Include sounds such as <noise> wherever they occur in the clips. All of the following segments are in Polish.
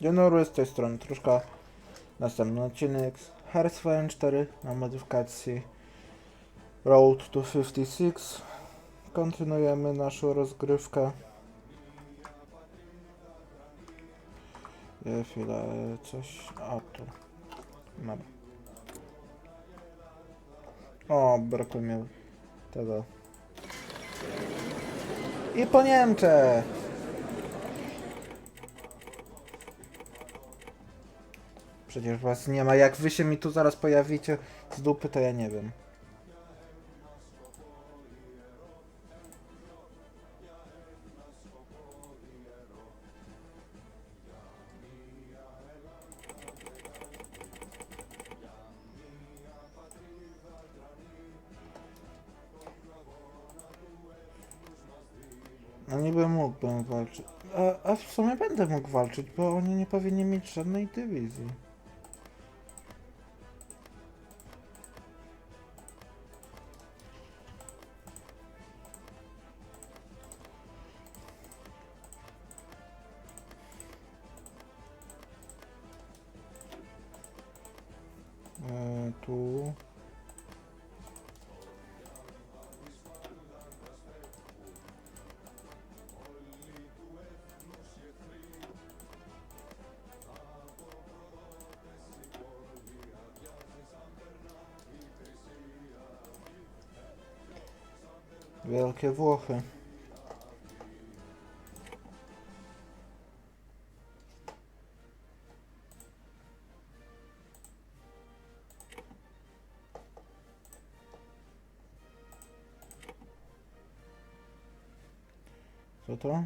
Dobry, z tej strony troszkę następny odcinek z Hearthstone 4 na modyfikacji Road to 56. Kontynuujemy naszą rozgrywkę. Chwilę, coś... A, tu. Mam. O, brakuje mi tego. I po Niemczech! Przecież was nie ma. Jak wy się mi tu zaraz pojawicie z dupy, to ja nie wiem. No niby mógłbym walczyć. A, a w sumie będę mógł walczyć, bo oni nie powinni mieć żadnej dywizji. Wielkie Włochy. Co to?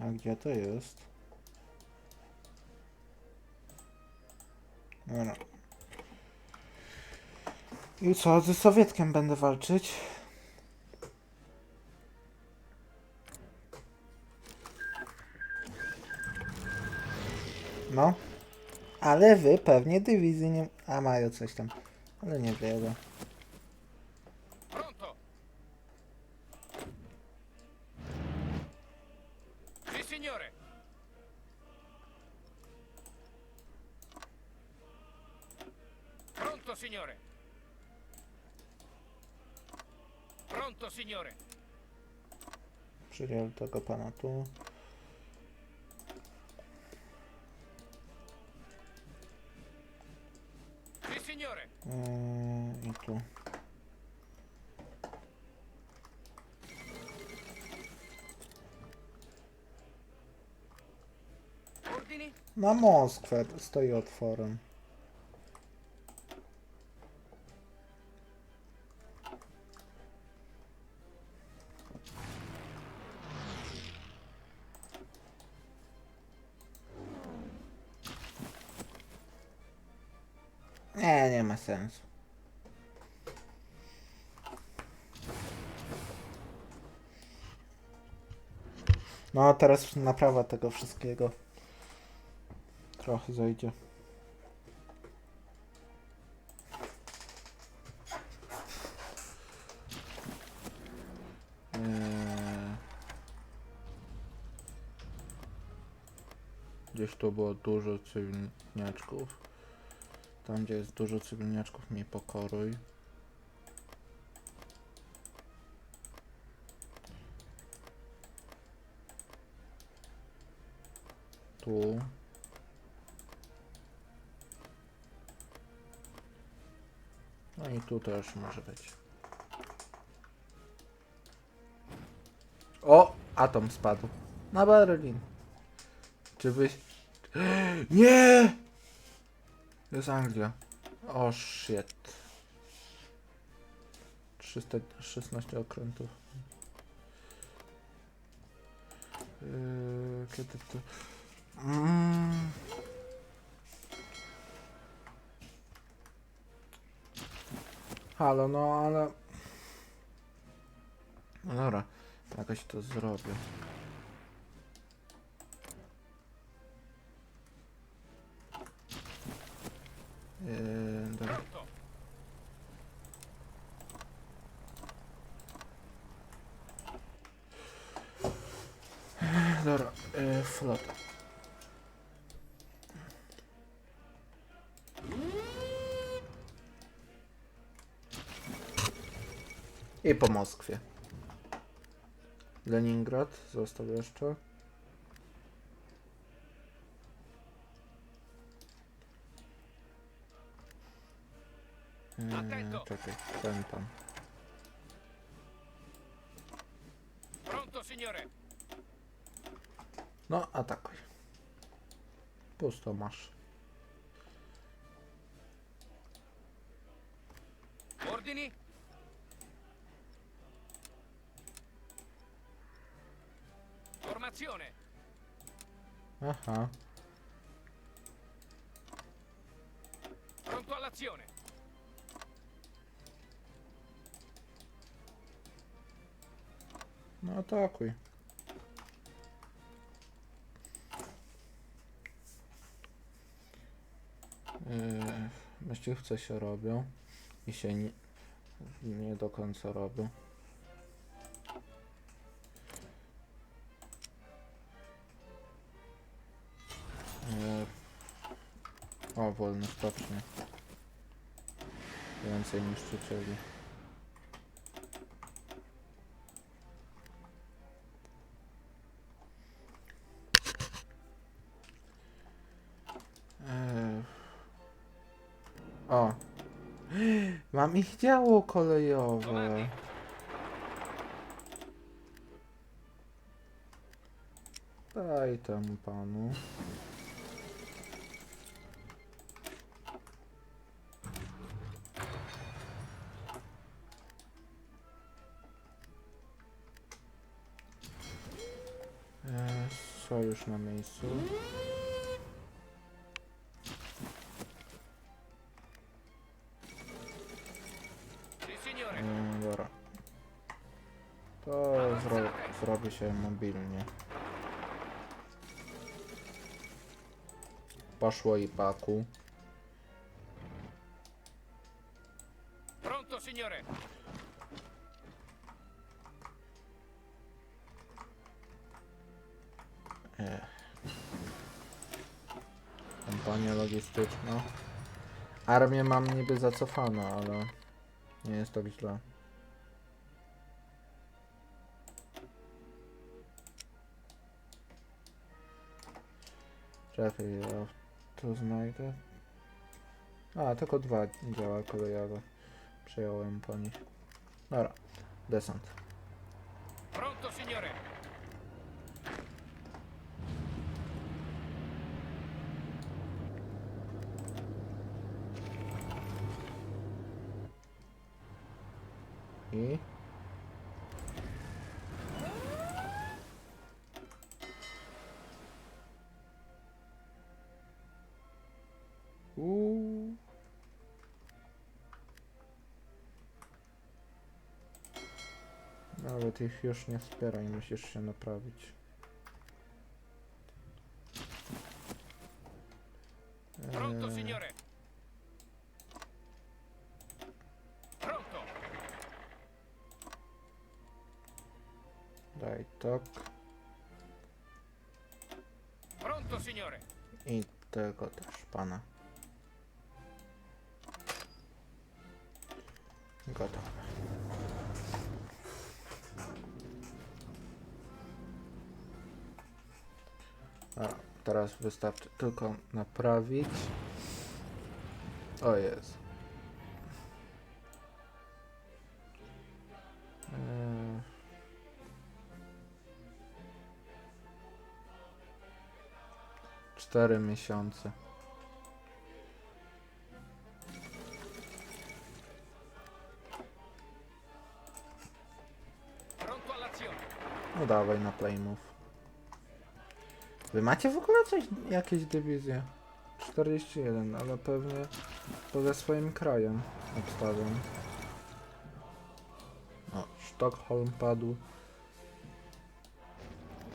A gdzie to jest? Dobra. I co, ze Sowietkiem będę walczyć? No. Ale wy pewnie dywizji nie... A mają coś tam. Ale nie wiele. Pronto! Signore! Pronto, signore! Pronto, signore! Przydziel tego pana tu. Sì, signore! Yy, I tu. Ordini? Na Moskwę stoi otworem. Sensu. No, teraz naprawa tego wszystkiego trochę zajdzie. Eee. Gdzieś tu było dużo cywilniaczków. Tam gdzie jest dużo cywilniaczków mi pokoruj. Tu. No i tu też może być. O! Atom spadł. Na Berlin. Czy wy... <gasps> Nie! To jest Anglia. O shit. 316 okrętów. Yy, kiedy to... Mm. Halo, no ale... No dobra, jakoś to zrobię. Yy, dobra. Dobra, yy, flota. I po Moskwie. Leningrad został jeszcze. Tam. Pronto, signore. No, atakuj. Pusto masz. Ordini? Formazione. Aha. Pronto all'azione. No atakuj. Yy, myśliwce się robią i się nie, nie do końca robią. Yy, o, wolne stocznie. Więcej niszczycieli. Mam ich działo kolejowe. Daj temu panu. Eee, sojusz na miejscu. Się mobilnie. Poszło i paku. Pronto, signore. Ech. Kampania logistyczna. Armię mam niby zacofaną, ale nie jest tak źle. Czekaj, ja tu znajdę. A, tylko dwa działa kolejowe. Przejąłem po nich. Dobra, desant. Pronto, signore. I... Nawet ich już nie wspieraj, musisz się naprawić. Pronto, Eee, signore. Pronto. Daj tak. Pronto, signore. I tego też pana. Gotowe. Teraz wystarczy tylko naprawić. O jest. Eee. Cztery miesiące. No dawaj na playmove. Wy macie w ogóle coś, jakieś dywizje? 41, ale pewnie poza swoim krajem obstawiam. O, Sztokholm padł.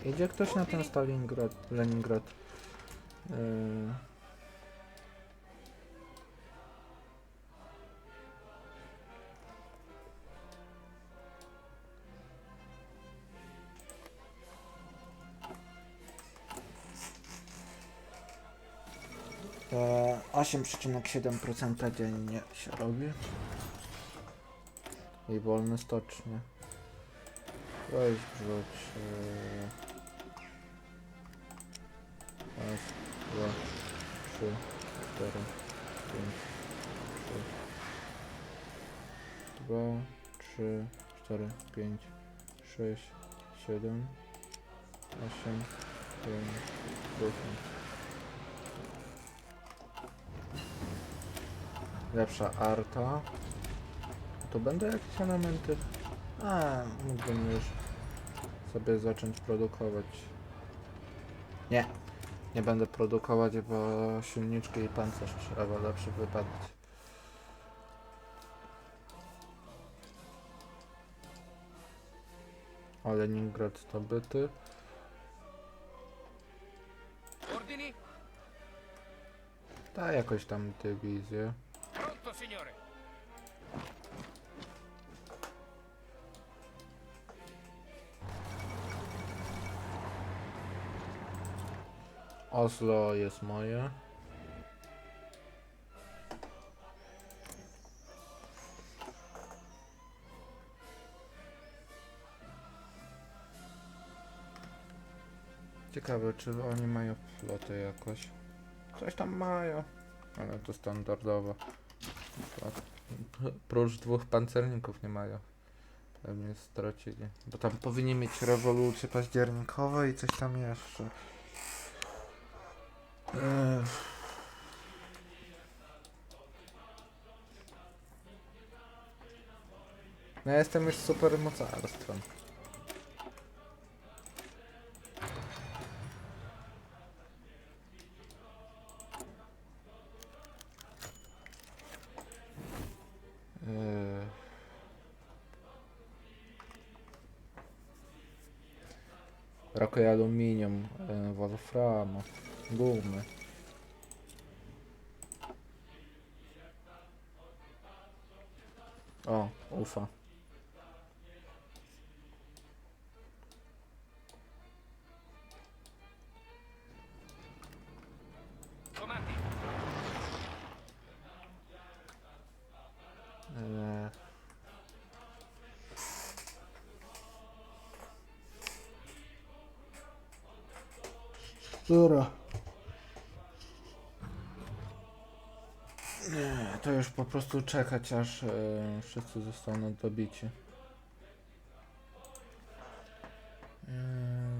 Idzie ktoś na ten Stalingrad, Leningrad. Yy... 8,7% dziennie się robi. I wolny stocznie. Weź wrzuć. Yy... Raz, dwa, trzy, cztery, pięć, sześć. Dwa, trzy, cztery, pięć, sześć, siedem, osiem, dziewięć, dziesięć. Lepsza arta. To będą jakieś elementy? A, mógłbym już sobie zacząć produkować. Nie, nie będę produkować, bo silniczki i pancerz trzeba lepszy wypadać. O, Leningrad zdobyty. Da jakoś tam dywizję. Signore. Oslo jest moje. Ciekawe, czy oni mają flotę jakoś. Coś tam mają, ale to standardowo. Prócz dwóch pancerników nie mają. Pewnie stracili. Bo tam powinni mieć rewolucje październikowe i coś tam jeszcze. Ech. No ja jestem już super mocarstwem. Roko i aluminium, e, wolframu, gumy. O, to już po prostu czekać aż e, wszyscy zostaną dobici. Eee.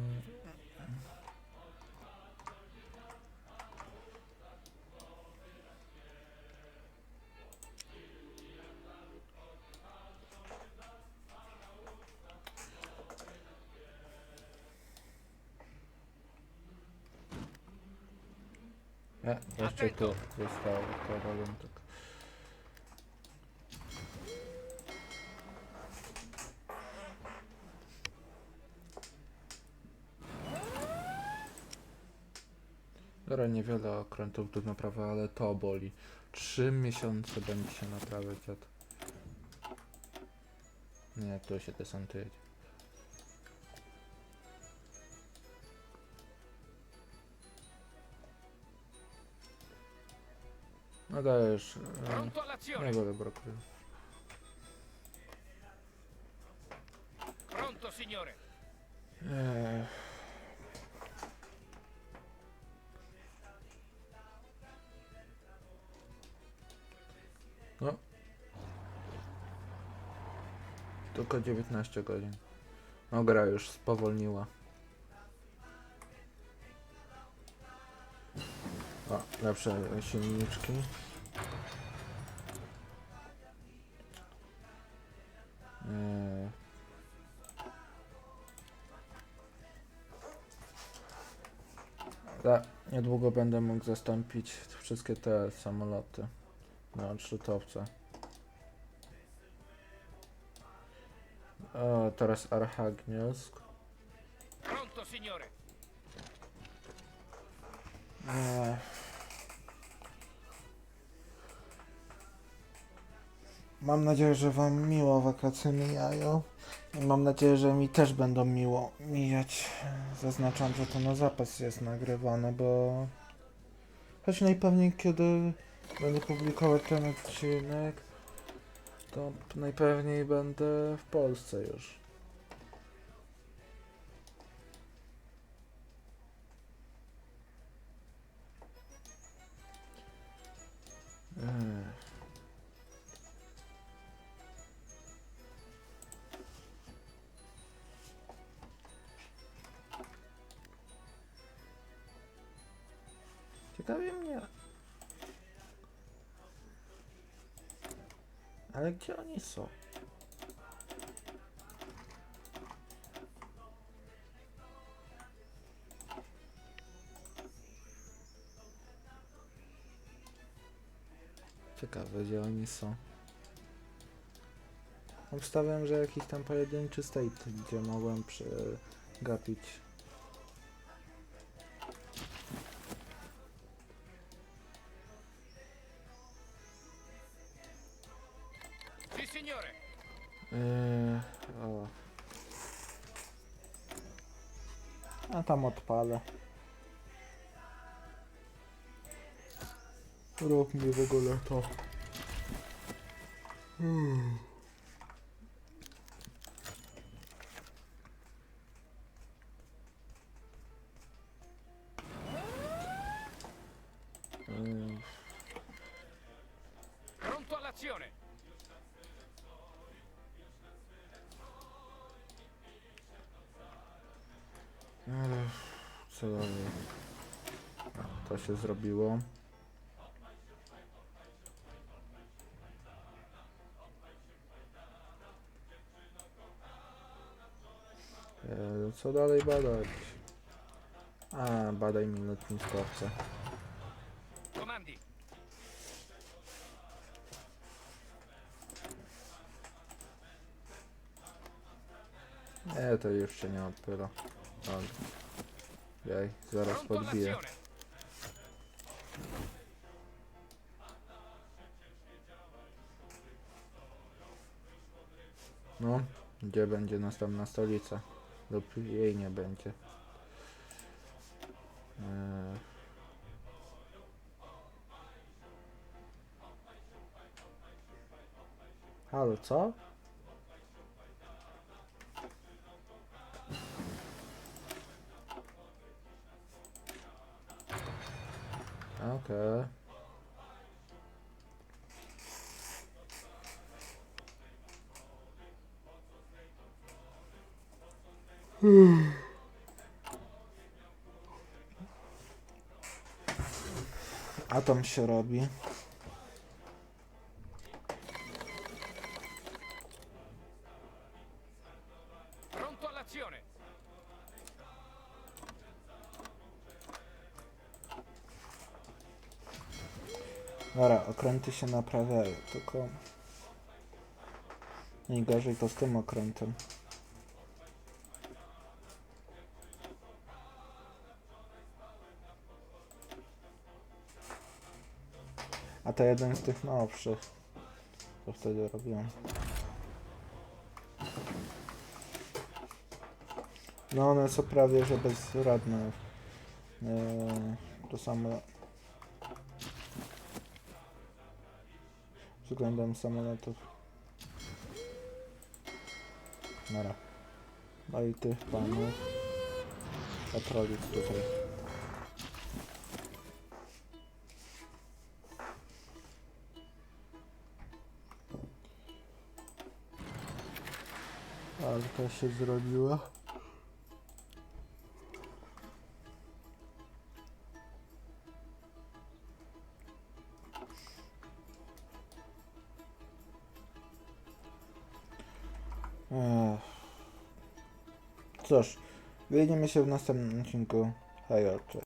Nie, jeszcze tu zostało to waluntek. Dobra, niewiele okrętów do naprawy, ale to boli. Trzy miesiące będzie się naprawiać od... Nie, tu się desantuje. No dajesz. e, Pronto all'azione. Niewiele brakuje. Pronto, signore. No. Tylko 19 godzin. No gra już spowolniła. O, lepsze silniczki. Niedługo będę mógł zastąpić wszystkie te samoloty na odrzutowce. O, teraz Archagniusk. Pronto, signore. Eee. Mam nadzieję, że Wam miło wakacje mijają. I mam nadzieję, że mi też będą miło mijać. Zaznaczam, że to na zapas jest nagrywane, bo Choć najpewniej kiedy będę publikować ten odcinek, to najpewniej będę w Polsce już. Ciekawie mnie. Ale gdzie oni są? Ciekawe, gdzie oni są. Obstawiam, że jakiś tam pojedynczy state, gdzie mogłem przegapić. Tam odpalę. Rób mi w ogóle to. Hmm. Pronto all'azione. Ale co dalej? To się zrobiło. E, Co dalej badać? A, badaj mi lotniskowce. Comandi. Nie, to się nie odpyla. Jej, zaraz podbiję. No, gdzie będzie następna stolica? Lub jej nie będzie. Eee. Halo, co? Okej. Atom się robi. Dobra, okręty się naprawiają, tylko... Najgorzej to z tym okrętem. A to jeden z tych nowszych, co wtedy robiłem. No one są prawie, że bezradne. Eee, to samo względem samolotów. Nara. No i tych panów. Patrolic tutaj. To się zrobiła. Widzimy się w następnym odcinku. Hej, cześć.